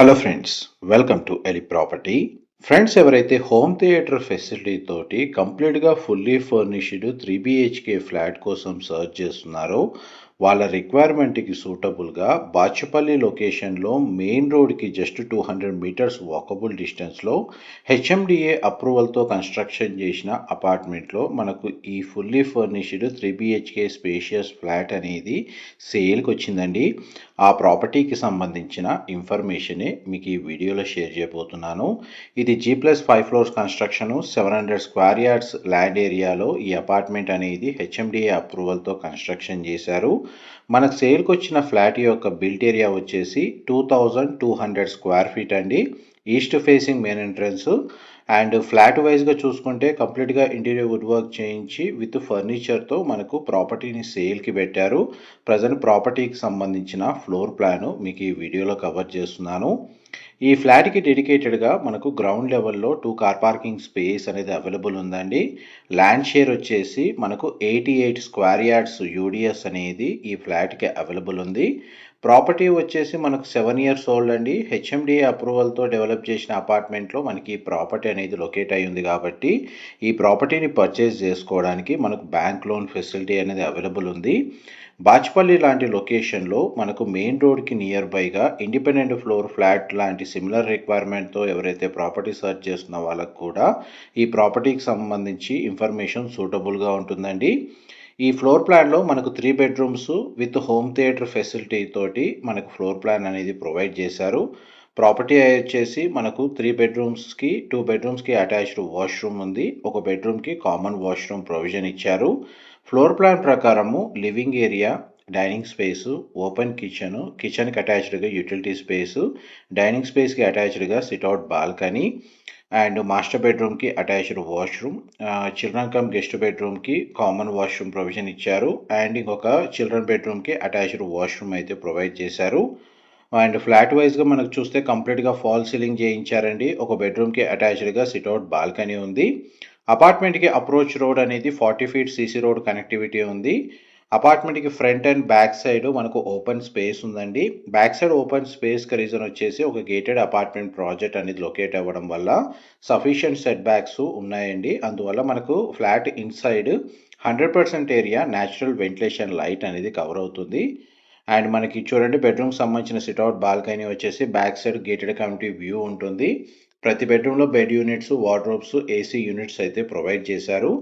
Hello friends welcome to Eli property friends ఎవరైతే home theatre facility తోటి కంప్లీట్గా fully furnished three BHK flat కోసం search చేస్తున్నారో వాళ్ళ రిక్వైర్మెంట్కి సూటబుల్గా బాచుపల్లి లొకేషన్లో మెయిన్ రోడ్కి just two hundred meters walkable డిస్టెన్స్లో హెచ్ఎండిఏ అప్రూవల్తో కన్స్ట్రక్షన్ చేసిన అపార్ట్మెంట్లో మనకు ఈ fully furnished three BHK spacious flat అనేది సేల్కి వచ్చిందండి. ఆ ప్రాపర్టీకి సంబంధించిన ఇన్ఫర్మేషనే మీకు ఈ వీడియోలో షేర్ చేయబోతున్నాను. ఇది G plus five floors construction seven hundred square yards land ఏరియాలో ఈ అపార్ట్మెంట్ అనేది హెచ్ఎండిఏ అప్రూవల్తో కన్స్ట్రక్షన్ చేశారు. మన సేల్కి వచ్చిన ఫ్లాట్ యొక్క బిల్ట్ ఏరియా వచ్చేసి two thousand two hundred square feet అండి. East facing main entrance. And flat వైజ్గా చూసుకుంటే కంప్లీట్గా ఇంటీరియర్ వుడ్ వర్క్ చేయించి విత్ ఫర్నిచర్తో మనకు ప్రాపర్టీని సేల్కి పెట్టారు. ప్రజెంట్ ప్రాపర్టీకి సంబంధించిన ఫ్లోర్ ప్లాను మీకు ఈ వీడియోలో కవర్ చేస్తున్నాను. ఈ ఫ్లాట్కి డెడికేటెడ్గా మనకు గ్రౌండ్ లెవెల్లో టూ కార్ పార్కింగ్ స్పేస్ అనేది అవైలబుల్ ఉందండి. ల్యాండ్ షేర్ వచ్చేసి మనకు eighty eight square yards UDS అనేది ఈ ఫ్లాట్కి అవైలబుల్ ఉంది. ప్రాపర్టీ వచ్చేసి మనకు సెవెన్ ఇయర్స్ ఓల్డ్ అండి. హెచ్ఎండిఏ అప్రూవల్తో డెవలప్ చేసిన అపార్ట్మెంట్లో మనకి ఈ ప్రాపర్టీ అనేది లొకేట్ అయి ఉంది కాబట్టి ఈ ప్రాపర్టీని పర్చేస్ చేసుకోవడానికి మనకు బ్యాంక్ లోన్ ఫెసిలిటీ అనేది అవైలబుల్ ఉంది. బాచ్పల్లి లాంటి లొకేషన్లో మనకు మెయిన్ రోడ్కి నియర్ బైగా ఇండిపెండెంట్ ఫ్లోర్ ఫ్లాట్ లాంటి సిమిలర్ రిక్వైర్మెంట్తో ఎవరైతే ప్రాపర్టీ సర్చ్ చేస్తున్న వాళ్ళకు కూడా ఈ ప్రాపర్టీకి సంబంధించి ఇన్ఫర్మేషన్ సూటబుల్గా ఉంటుందండి. ఈ ఫ్లోర్ ప్లాన్లో మనకు three bedrooms with home theatre facility తోటి మనకు ఫ్లోర్ ప్లాన్ అనేది ప్రొవైడ్ చేశారు. ప్రాపర్టీ వచ్చేసి మనకు త్రీ బెడ్రూమ్స్కి టూ బెడ్రూమ్స్కి అటాచ్డ్ వాష్రూమ్ ఉంది. ఒక బెడ్రూమ్కి కామన్ వాష్రూమ్ ప్రొవిజన్ ఇచ్చారు. ఫ్లోర్ ప్లాన్ ప్రకారము living area dining space open kitchen కిచెన్కి అటాచ్డ్గా యూటిలిటీ స్పేసు డైనింగ్ స్పేస్కి అటాచ్డ్గా sit out balcony and master బెడ్రూమ్కి attached washroom. Children cum guest బెడ్రూమ్కి కామన్ వాష్రూమ్ ప్రొవిజన్ ఇచ్చారు. అండ్ ఇంకొక చిల్డ్రన్ బెడ్రూమ్కి అటాచ్డ్ వాష్రూమ్ అయితే ప్రొవైడ్ చేశారు. అండ్ ఫ్లాట్ వైజ్గా మనకు చూస్తే కంప్లీట్గా ఫాల్ సీలింగ్ చేయించారండి. ఒక బెడ్రూమ్కి అటాచ్డ్గా సిట్అవుట్ బాల్కనీ ఉంది. అపార్ట్మెంట్కి అప్రోచ్ రోడ్ అనేది forty feet CC road connectivity ఉంది. అపార్ట్మెంట్కి ఫ్రంట్ అండ్ బ్యాక్ సైడ్ మనకు ఓపెన్ స్పేస్ ఉందండి. బ్యాక్ సైడ్ ఓపెన్ స్పేస్కి రీజన్ వచ్చేసి ఒక గేటెడ్ అపార్ట్మెంట్ ప్రాజెక్ట్ అనేది లొకేట్ అవ్వడం వల్ల సఫిషియంట్ సెట్ బ్యాక్స్ ఉన్నాయండి. అందువల్ల మనకు flat inside hundred percent area natural ventilation light అనేది కవర్ అవుతుంది. అండ్ మనకి చూడండి బెడ్రూమ్కి సంబంధించిన సిట్అవుట్ బాల్కనీ వచ్చేసి back side gated community view ఉంటుంది. ప్రతి బెడ్రూమ్లో bed units wardrobes AC units అయితే ప్రొవైడ్ చేశారు.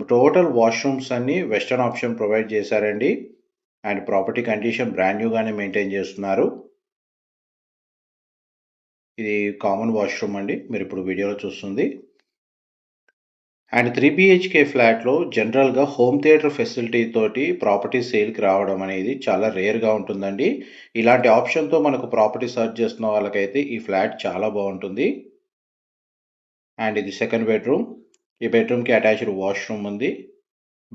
టోటల్ వాష్రూమ్స్ అన్ని వెస్టర్న్ ఆప్షన్ ప్రొవైడ్ చేశారండి. అండ్ ప్రాపర్టీ కండిషన్ బ్రాండ్ న్యూగానే మెయింటైన్ చేస్తున్నారు. ఇది కామన్ వాష్రూమ్ అండి. మీరు ఇప్పుడు వీడియోలో చూస్తుంది. అండ్ త్రీ బిహెచ్కే ఫ్లాట్లో జనరల్గా హోమ్ థియేటర్ ఫెసిలిటీ తోటి ప్రాపర్టీ సేల్కి రావడం అనేది చాలా రేర్గా ఉంటుందండి. ఇలాంటి ఆప్షన్తో మనకు ప్రాపర్టీ సర్చ్ చేస్తున్న వాళ్ళకైతే ఈ ఫ్లాట్ చాలా బాగుంటుంది. అండ్ ఇది సెకండ్ బెడ్రూమ్. ఈ బెడ్రూమ్కి అటాచ్డ్ వాష్రూమ్ ఉంది.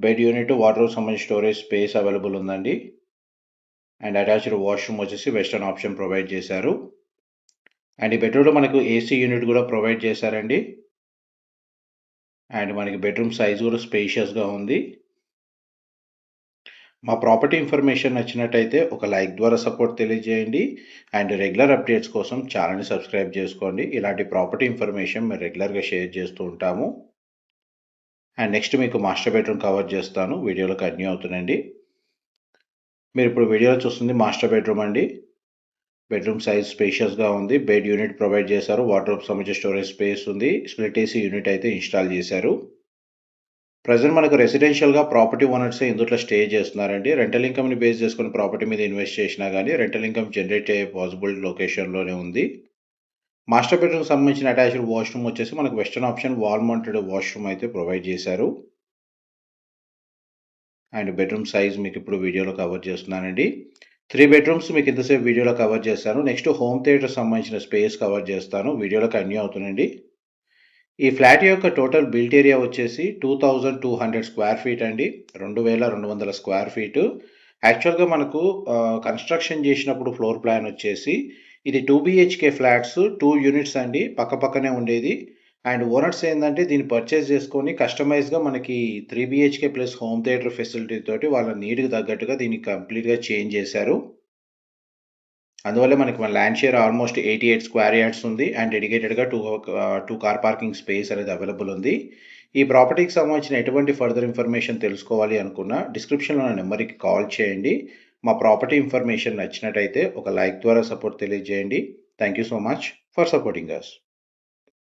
బెడ్ యూనిట్ వాటర్ సంబంధించి స్టోరేజ్ స్పేస్ అవైలబుల్ ఉందండి. అండ్ అటాచ్డ్ వాష్రూమ్ వచ్చేసి వెస్టర్న్ ఆప్షన్ ప్రొవైడ్ చేశారు. అండ్ ఈ బెడ్రూమ్లో మనకు ఏసీ యూనిట్ కూడా ప్రొవైడ్ చేశారండి. అండ్ మనకి బెడ్రూమ్ సైజ్ కూడా స్పేషియస్గా ఉంది. మా ప్రాపర్టీ ఇన్ఫర్మేషన్ నచ్చినట్టయితే ఒక లైక్ ద్వారా సపోర్ట్ తెలియజేయండి. అండ్ రెగ్యులర్ అప్డేట్స్ కోసం ఛానల్ని సబ్స్క్రైబ్ చేసుకోండి. ఇలాంటి ప్రాపర్టీ ఇన్ఫర్మేషన్ మేము రెగ్యులర్గా షేర్ చేస్తూ ఉంటాము. అండ్ నెక్స్ట్ మీకు మాస్టర్ బెడ్రూమ్ కవర్ చేస్తాను. వీడియోలో కంటిన్యూ అవుతుందండి మీరు ఇప్పుడు వీడియోలో చూస్తుంది మాస్టర్ బెడ్రూమ్ అండి. బెడ్రూమ్ సైజ్ స్పేషియస్గా ఉంది. బెడ్ యూనిట్ ప్రొవైడ్ చేశారు. వాటర్ సంబంధించిన స్టోరేజ్ స్పేస్ ఉంది. స్ప్లిట్ ఏసీ యూనిట్ అయితే ఇన్స్టాల్ చేశారు. ప్రజెంట్ మనకు రెసిడెన్షియల్గా ప్రాపర్టీ ఓనర్స్ ఇందులో స్టే చేస్తున్నారండి. రెంటల్ ఇన్కమ్ని బేస్ చేసుకుని ప్రాపర్టీ మీద ఇన్వెస్ట్ చేసినా కానీ రెంటల్ ఇన్కమ్ జనరేట్ అయ్యే పాసిబుల్ లొకేషన్లోనే ఉంది. మాస్టర్ బెడ్రూమ్ సంబంధించిన అటాచ్డ్ వాష్రూమ్ వచ్చేసి మనకు western option wall mounted washroom అయితే ప్రొవైడ్ చేశారు. అండ్ బెడ్రూమ్ సైజ్ మీకు ఇప్పుడు వీడియోలో కవర్ చేస్తున్నానండి. త్రీ బెడ్రూమ్స్ మీకు ఇంతసేపు వీడియోలో కవర్ చేస్తాను నెక్స్ట్ హోమ్ థియేటర్ సంబంధించిన స్పేస్ కవర్ చేస్తాను. వీడియోలో కంటిన్యూ అవుతుందండి ఈ ఫ్లాట్ యొక్క టోటల్ బిల్ట్ ఏరియా వచ్చేసి two thousand two hundred square feet అండి. రెండు వేల రెండు వందల స్క్వేర్ ఫీటు. యాక్చువల్గా మనకు కన్స్ట్రక్షన్ చేసినప్పుడు ఫ్లోర్ ప్లాన్ వచ్చేసి ఇది two BHK flats two units అండి పక్కపక్కనే ఉండేది. అండ్ ఓనర్స్ ఏంటంటే దీన్ని పర్చేస్ చేసుకొని కస్టమైజ్గా మనకి three BHK plus home theatre facility తోటి వాళ్ళ నీడ్కి తగ్గట్టుగా దీన్ని కంప్లీట్గా చేంజ్ చేశారు. అందువల్ల మనకి మన land share almost eighty eight square yards ఉంది అండ్ డెడికేటెడ్గా two two car parking space అనేది అవైలబుల్ ఉంది. ఈ ప్రాపర్టీకి సంబంధించిన ఎటువంటి ఫర్దర్ ఇన్ఫర్మేషన్ తెలుసుకోవాలి అనుకున్న డిస్క్రిప్షన్లో నా నెంబర్కి కాల్ చేయండి. మా ప్రాపర్టీ ఇన్ఫర్మేషన్ నచ్చినట్టయితే ఒక లైక్ ద్వారా సపోర్ట్ తెలియజేయండి. Thank you so much for supporting us